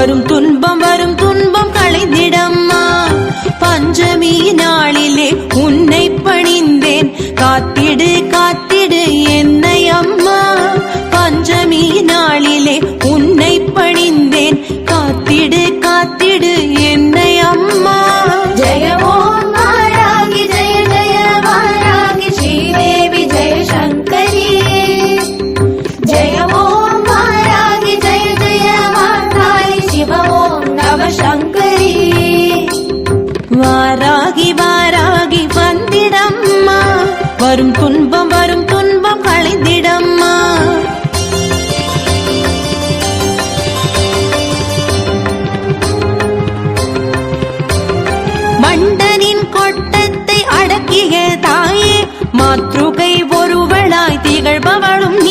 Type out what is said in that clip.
வரும் துன்பம் வாராகி வாராகி வந்திடம்மா. வரும் துன்பம் வரும் துன்பம் களைந்திடம்மா மண்டனின் கொட்டத்தை அடக்கிய தாயே மாற்றுகை ஒருவளாய் திகழ்பவளும் நீ